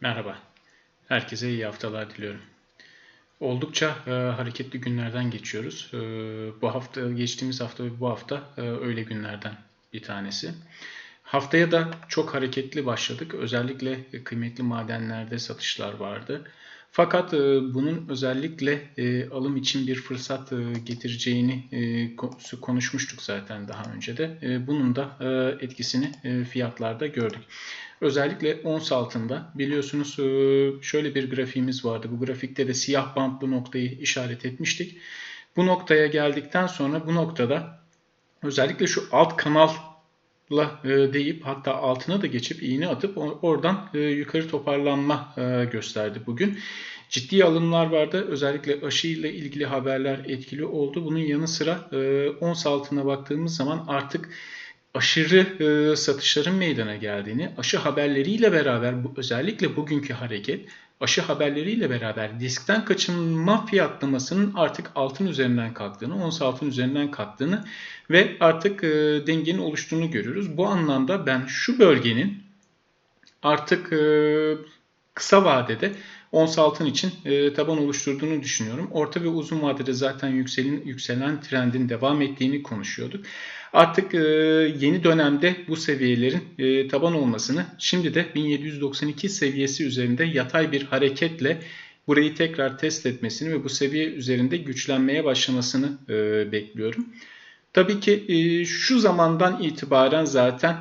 Merhaba. Herkese iyi haftalar diliyorum. Oldukça e, hareketli günlerden geçiyoruz. E, bu hafta, geçtiğimiz hafta ve bu hafta e, öyle günlerden bir tanesi. Haftaya da çok hareketli başladık. Özellikle kıymetli madenlerde satışlar vardı. Fakat e, bunun özellikle e, alım için bir fırsat e, getireceğini e, ko- konuşmuştuk zaten daha önce de. E, bunun da e, etkisini e, fiyatlarda gördük. Özellikle ons altında biliyorsunuz e, şöyle bir grafiğimiz vardı. Bu grafikte de siyah bantlı noktayı işaret etmiştik. Bu noktaya geldikten sonra bu noktada özellikle şu alt kanalla e, deyip hatta altına da geçip iğne atıp oradan e, yukarı toparlanma e, gösterdi bugün. Ciddi alımlar vardı. Özellikle aşı ile ilgili haberler etkili oldu. Bunun yanı sıra ons altına baktığımız zaman artık aşırı e, satışların meydana geldiğini, aşı haberleriyle beraber bu, özellikle bugünkü hareket aşı haberleriyle beraber diskten kaçınma fiyatlamasının artık altın üzerinden kalktığını, ons altın üzerinden kalktığını ve artık e, dengenin oluştuğunu görüyoruz. Bu anlamda ben şu bölgenin artık e, kısa vadede ons altın için e, taban oluşturduğunu düşünüyorum. Orta ve uzun vadede zaten yükselen, yükselen trendin devam ettiğini konuşuyorduk. Artık e, yeni dönemde bu seviyelerin e, taban olmasını şimdi de 1792 seviyesi üzerinde yatay bir hareketle burayı tekrar test etmesini ve bu seviye üzerinde güçlenmeye başlamasını bekliyorum. Tabii ki şu zamandan itibaren zaten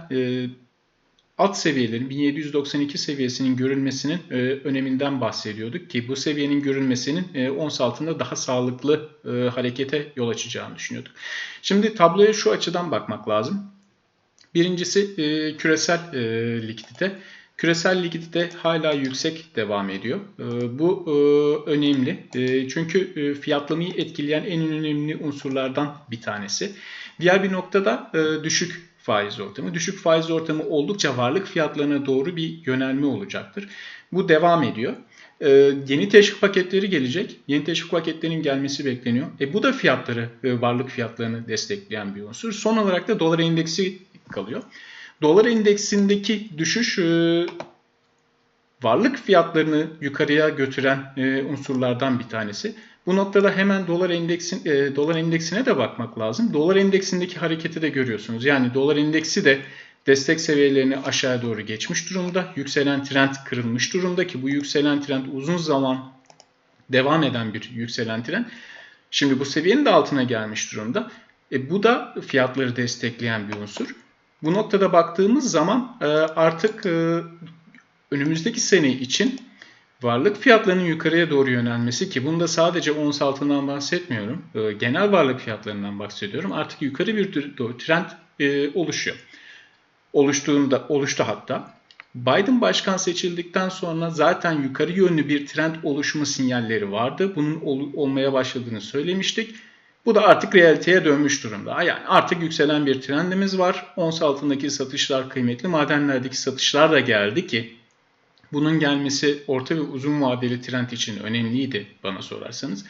alt seviyelerin 1792 seviyesinin görülmesinin e, öneminden bahsediyorduk ki bu seviyenin görülmesinin e, ons altında daha sağlıklı e, harekete yol açacağını düşünüyorduk. Şimdi tabloya şu açıdan bakmak lazım. Birincisi e, küresel e, likidite. Küresel likidite hala yüksek devam ediyor. E, bu e, önemli. E, çünkü fiyatlamayı etkileyen en önemli unsurlardan bir tanesi. Diğer bir noktada düşük faiz ortamı. Düşük faiz ortamı oldukça varlık fiyatlarına doğru bir yönelme olacaktır. Bu devam ediyor. Ee, yeni teşvik paketleri gelecek. Yeni teşvik paketlerinin gelmesi bekleniyor. E, bu da fiyatları, e, varlık fiyatlarını destekleyen bir unsur. Son olarak da dolar endeksi kalıyor. Dolar endeksindeki düşüş e, varlık fiyatlarını yukarıya götüren e, unsurlardan bir tanesi. Bu noktada hemen dolar endeksin e, dolar endeksine de bakmak lazım. Dolar endeksindeki hareketi de görüyorsunuz. Yani dolar endeksi de destek seviyelerini aşağı doğru geçmiş durumda. Yükselen trend kırılmış durumda ki bu yükselen trend uzun zaman devam eden bir yükselen trend. Şimdi bu seviyenin de altına gelmiş durumda. E, bu da fiyatları destekleyen bir unsur. Bu noktada baktığımız zaman e, artık e, önümüzdeki sene için varlık fiyatlarının yukarıya doğru yönelmesi ki bunda sadece ons altından bahsetmiyorum. e, genel varlık fiyatlarından bahsediyorum. Artık yukarı bir trend e, oluşuyor. Oluştuğunda oluştu hatta. Biden başkan seçildikten sonra zaten yukarı yönlü bir trend oluşma sinyalleri vardı. Bunun ol- olmaya başladığını söylemiştik. Bu da artık realiteye dönmüş durumda. Yani artık yükselen bir trendimiz var. Ons altındaki satışlar kıymetli. Madenlerdeki satışlar da geldi ki bunun gelmesi orta ve uzun vadeli trend için önemliydi bana sorarsanız.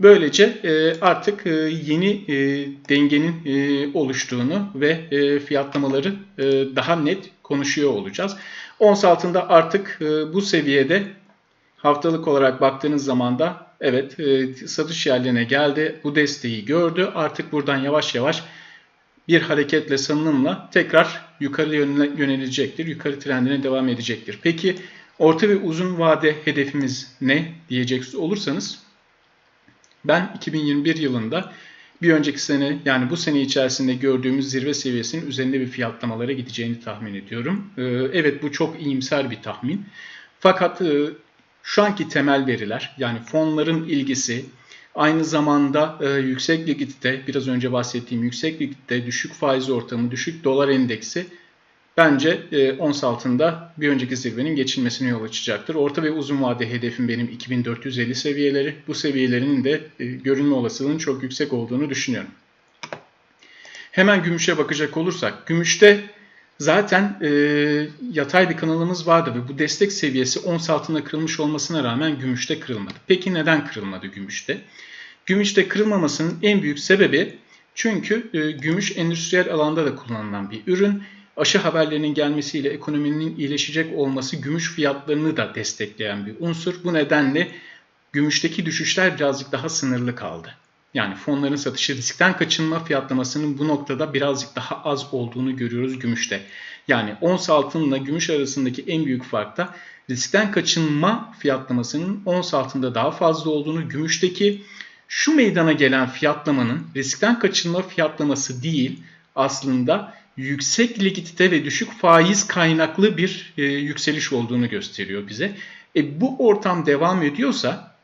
Böylece e, artık e, yeni e, dengenin oluştuğunu ve fiyatlamaları daha net konuşuyor olacağız. Ons altında artık bu seviyede haftalık olarak baktığınız zaman da evet satış yerlerine geldi. Bu desteği gördü. Artık buradan yavaş yavaş bir hareketle sanılımla tekrar yukarı yönele- yönelecektir. Yukarı trendine devam edecektir. Peki orta ve uzun vade hedefimiz ne diyecek olursanız ben 2021 yılında bir önceki sene yani bu sene içerisinde gördüğümüz zirve seviyesinin üzerinde bir fiyatlamalara gideceğini tahmin ediyorum. Ee, Evet bu çok iyimser bir tahmin. Fakat e, şu anki temel veriler yani fonların ilgisi aynı zamanda e, yüksek likidite biraz önce bahsettiğim yüksek likidite, düşük faiz ortamı, düşük dolar endeksi bence e, ons altında bir önceki zirvenin geçilmesine yol açacaktır. Orta ve uzun vade hedefim benim 2450 seviyeleri. Bu seviyelerin de e, görünme olasılığının çok yüksek olduğunu düşünüyorum. Hemen gümüşe bakacak olursak, gümüşte zaten e, yatay bir kanalımız vardı ve bu destek seviyesi ons altında kırılmış olmasına rağmen gümüşte kırılmadı. Peki neden kırılmadı gümüşte? Gümüşte kırılmamasının en büyük sebebi çünkü e, gümüş endüstriyel alanda da kullanılan bir ürün. Aşı haberlerinin gelmesiyle ekonominin iyileşecek olması gümüş fiyatlarını da destekleyen bir unsur. Bu nedenle gümüşteki düşüşler birazcık daha sınırlı kaldı. Yani fonların satışı riskten kaçınma fiyatlamasının bu noktada birazcık daha az olduğunu görüyoruz gümüşte. Yani ons altınla gümüş arasındaki en büyük fark da riskten kaçınma fiyatlamasının ons altında daha fazla olduğunu, gümüşteki şu meydana gelen fiyatlamanın riskten kaçınma fiyatlaması değil aslında yüksek likidite ve düşük faiz kaynaklı bir e, yükseliş olduğunu gösteriyor bize. E, bu ortam devam ediyorsa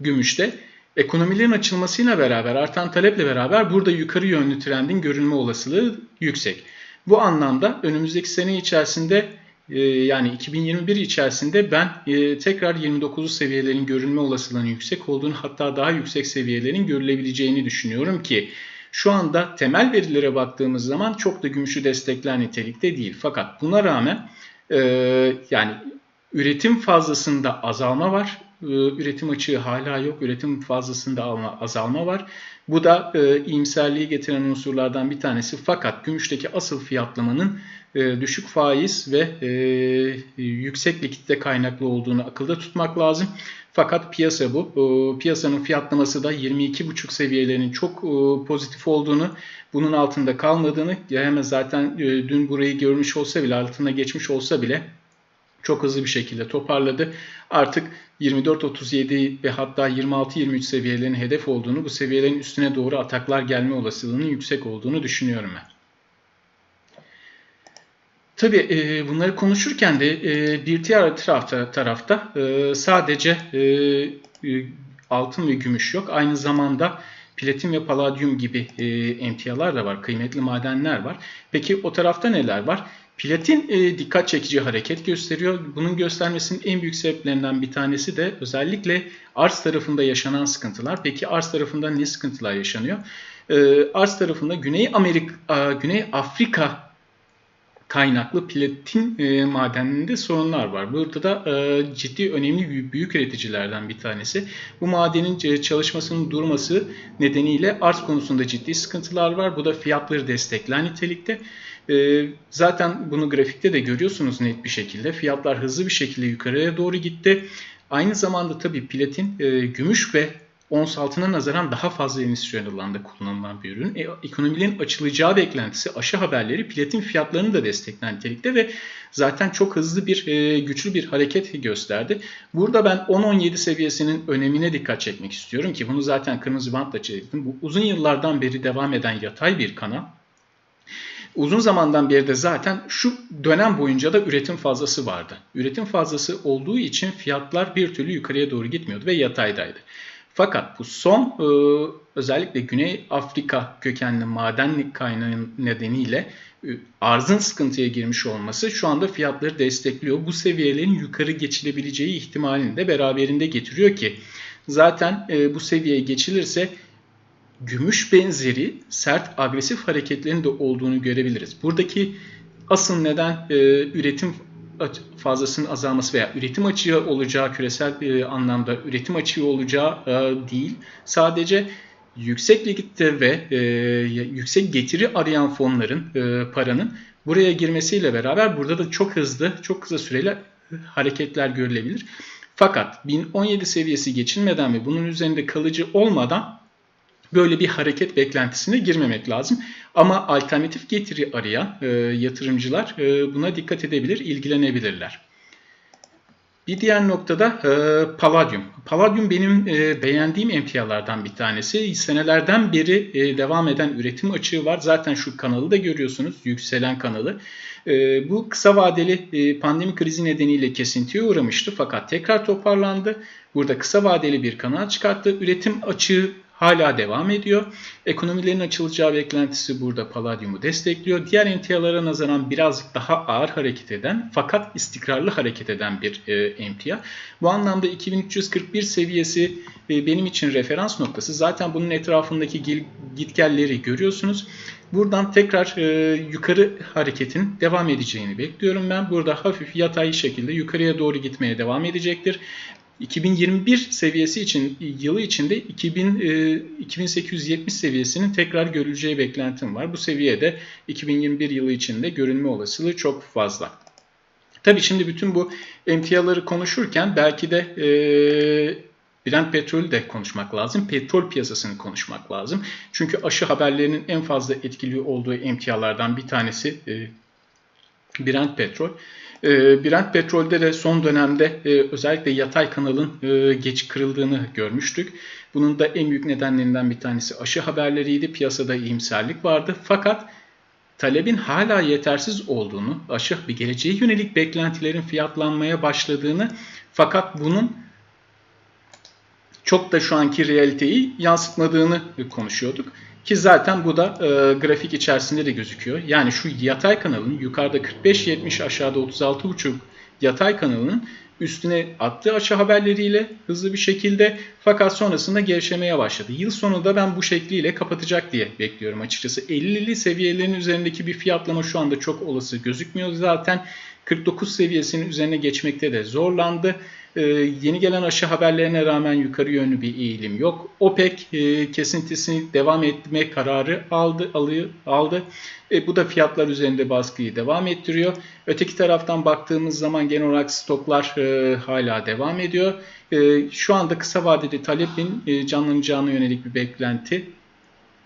gümüşte ekonomilerin açılmasıyla beraber artan taleple beraber burada yukarı yönlü trendin görünme olasılığı yüksek. Bu anlamda önümüzdeki sene içerisinde e, yani 2021 içerisinde ben e, tekrar 29 seviyelerin görünme olasılığının yüksek olduğunu hatta daha yüksek seviyelerin görülebileceğini düşünüyorum ki şu anda temel verilere baktığımız zaman çok da gümüşü destekler nitelikte değil. Fakat buna rağmen e, yani üretim fazlasında azalma var. E, üretim açığı hala yok. Üretim fazlasında azalma var. Bu da e, iyimserliği getiren unsurlardan bir tanesi. Fakat gümüşteki asıl fiyatlamanın e, düşük faiz ve e, yüksek likitte kaynaklı olduğunu akılda tutmak lazım. Fakat piyasa bu. E, piyasanın fiyatlaması da 22,5 seviyelerinin çok e, pozitif olduğunu, bunun altında kalmadığını, hemen zaten e, dün burayı görmüş olsa bile, altına geçmiş olsa bile çok hızlı bir şekilde toparladı. Artık 24-37 ve hatta 26-23 seviyelerin hedef olduğunu, bu seviyelerin üstüne doğru ataklar gelme olasılığının yüksek olduğunu düşünüyorum ben. Tabii e, bunları konuşurken de e, bir diğer tarafta, tarafta e, sadece altın ve gümüş yok. Aynı zamanda platin ve paladyum gibi e, emtialar da var, kıymetli madenler var. Peki o tarafta neler var? Platin e, dikkat çekici hareket gösteriyor. Bunun göstermesinin en büyük sebeplerinden bir tanesi de özellikle arz tarafında yaşanan sıkıntılar. Peki arz tarafında ne sıkıntılar yaşanıyor? E, arz tarafında Güney Amerika, Güney Afrika kaynaklı platin e, madeninde sorunlar var. Burada da e, ciddi önemli büyük, büyük üreticilerden bir tanesi. Bu madenin e, çalışmasının durması nedeniyle arz konusunda ciddi sıkıntılar var. Bu da fiyatları destekler nitelikte. E, zaten bunu grafikte de görüyorsunuz net bir şekilde. Fiyatlar hızlı bir şekilde yukarıya doğru gitti. Aynı zamanda tabii platin, e, gümüş ve ons altına nazaran daha fazla endüstriyel alanda kullanılan bir ürün. E, ekonomilerin açılacağı beklentisi aşı haberleri platin fiyatlarını da destekler nitelikte ve zaten çok hızlı bir e, güçlü bir hareket gösterdi. Burada ben 10-17 seviyesinin önemine dikkat çekmek istiyorum ki bunu zaten kırmızı bantla çektim. Bu uzun yıllardan beri devam eden yatay bir kanal. Uzun zamandan beri de zaten şu dönem boyunca da üretim fazlası vardı. Üretim fazlası olduğu için fiyatlar bir türlü yukarıya doğru gitmiyordu ve yataydaydı. Fakat bu son e, özellikle Güney Afrika kökenli madenlik kaynağı nedeniyle e, arzın sıkıntıya girmiş olması şu anda fiyatları destekliyor. Bu seviyelerin yukarı geçilebileceği ihtimalini de beraberinde getiriyor ki zaten e, bu seviyeye geçilirse gümüş benzeri sert agresif hareketlerin de olduğunu görebiliriz. Buradaki asıl neden üretim fazlasının azalması veya üretim açığı olacağı küresel bir anlamda üretim açığı olacağı e, değil. Sadece yüksek likitte ve e, yüksek getiri arayan fonların e, paranın buraya girmesiyle beraber burada da çok hızlı, çok kısa süreli hareketler görülebilir. Fakat 1017 seviyesi geçilmeden ve bunun üzerinde kalıcı olmadan böyle bir hareket beklentisine girmemek lazım. Ama alternatif getiri arayan e, yatırımcılar e, buna dikkat edebilir, ilgilenebilirler. Bir diğer noktada e, Palladium. Palladium benim e, beğendiğim emtialardan bir tanesi. Senelerden beri e, devam eden üretim açığı var. Zaten şu kanalı da görüyorsunuz, yükselen kanalı. E, bu kısa vadeli e, pandemi krizi nedeniyle kesintiye uğramıştı fakat tekrar toparlandı. Burada kısa vadeli bir kanal çıkarttı. Üretim açığı hala devam ediyor. Ekonomilerin açılacağı beklentisi burada Palladium'u destekliyor. Diğer emtialara nazaran birazcık daha ağır hareket eden fakat istikrarlı hareket eden bir e, emtia. Bu anlamda 2341 seviyesi e, benim için referans noktası. Zaten bunun etrafındaki gitgelleri görüyorsunuz. Buradan tekrar e, yukarı hareketin devam edeceğini bekliyorum ben. Burada hafif yatay şekilde yukarıya doğru gitmeye devam edecektir. 2021 seviyesi için yılı içinde 2000, e, 2870 seviyesinin tekrar görüleceği beklentim var. Bu seviyede 2021 yılı içinde görünme olasılığı çok fazla. Tabii şimdi bütün bu emtiaları konuşurken belki de e, Brent petrolü de konuşmak lazım. Petrol piyasasını konuşmak lazım. Çünkü aşı haberlerinin en fazla etkili olduğu emtialardan bir tanesi e, Brent petrol. E, Brent petrolde de son dönemde e, özellikle yatay kanalın e, geç kırıldığını görmüştük. Bunun da en büyük nedenlerinden bir tanesi aşı haberleriydi. Piyasada iyimserlik vardı. Fakat talebin hala yetersiz olduğunu, aşı bir geleceğe yönelik beklentilerin fiyatlanmaya başladığını fakat bunun çok da şu anki realiteyi yansıtmadığını konuşuyorduk. Ki zaten bu da e, grafik içerisinde de gözüküyor. Yani şu yatay kanalın yukarıda 45-70 aşağıda 36.5 yatay kanalının üstüne attığı aşı haberleriyle hızlı bir şekilde fakat sonrasında gevşemeye başladı. Yıl sonunda ben bu şekliyle kapatacak diye bekliyorum açıkçası. 50'li seviyelerin üzerindeki bir fiyatlama şu anda çok olası gözükmüyor. Zaten 49 seviyesinin üzerine geçmekte de zorlandı. Ee, yeni gelen aşı haberlerine rağmen yukarı yönlü bir eğilim yok. OPEC e, kesintisini devam etme kararı aldı. Alıyor, aldı. E, bu da fiyatlar üzerinde baskıyı devam ettiriyor. Öteki taraftan baktığımız zaman genel olarak stoklar e, hala devam ediyor. E, şu anda kısa vadede talebin e, canlanacağına yönelik bir beklenti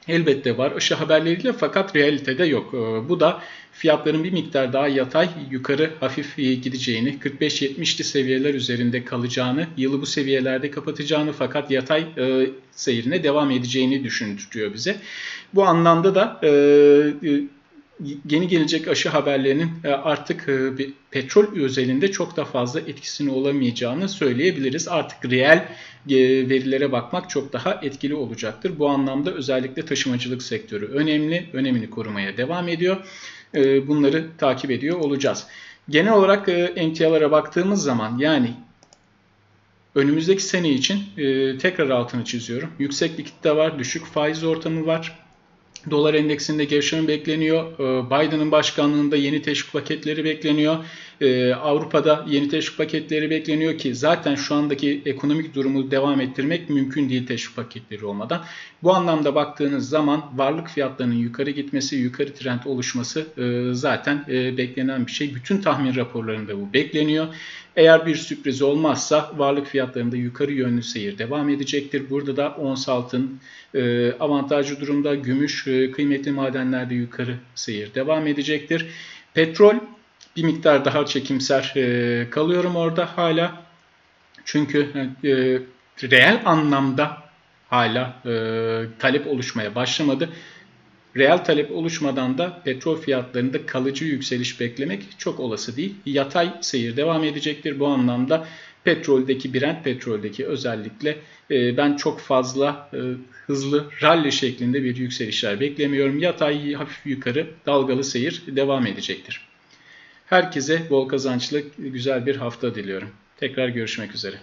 elbette var aşı haberleriyle fakat realitede yok. Ee, bu da fiyatların bir miktar daha yatay yukarı hafif gideceğini, 45-70'li seviyeler üzerinde kalacağını, yılı bu seviyelerde kapatacağını fakat yatay e, seyrine devam edeceğini düşündürüyor bize. Bu anlamda da e, yeni gelecek aşı haberlerinin e, artık e, petrol özelinde çok da fazla etkisini olamayacağını söyleyebiliriz. Artık reel e, verilere bakmak çok daha etkili olacaktır. Bu anlamda özellikle taşımacılık sektörü önemli, önemini korumaya devam ediyor. Bunları takip ediyor olacağız. Genel olarak emtialara baktığımız zaman yani önümüzdeki sene için tekrar altını çiziyorum. Yüksek likitte var, düşük faiz ortamı var Dolar endeksinde gevşeme bekleniyor. Ee, Biden'ın başkanlığında yeni teşvik paketleri bekleniyor. Ee, Avrupa'da yeni teşvik paketleri bekleniyor ki zaten şu andaki ekonomik durumu devam ettirmek mümkün değil teşvik paketleri olmadan. Bu anlamda baktığınız zaman varlık fiyatlarının yukarı gitmesi, yukarı trend oluşması e, zaten e, beklenen bir şey. Bütün tahmin raporlarında bu bekleniyor. Eğer bir sürpriz olmazsa varlık fiyatlarında yukarı yönlü seyir devam edecektir. Burada da ons altın e, avantajlı durumda, gümüş, kıymetli madenlerde yukarı seyir devam edecektir. Petrol bir miktar daha çekimser kalıyorum orada hala. Çünkü reel anlamda hala e, talep oluşmaya başlamadı. Reel talep oluşmadan da petrol fiyatlarında kalıcı yükseliş beklemek çok olası değil. Yatay seyir devam edecektir. Bu anlamda petroldeki, Brent petroldeki özellikle e, ben çok fazla e, hızlı rally şeklinde bir yükselişler beklemiyorum. Yatay hafif yukarı dalgalı seyir devam edecektir. Herkese bol kazançlı güzel bir hafta diliyorum. Tekrar görüşmek üzere.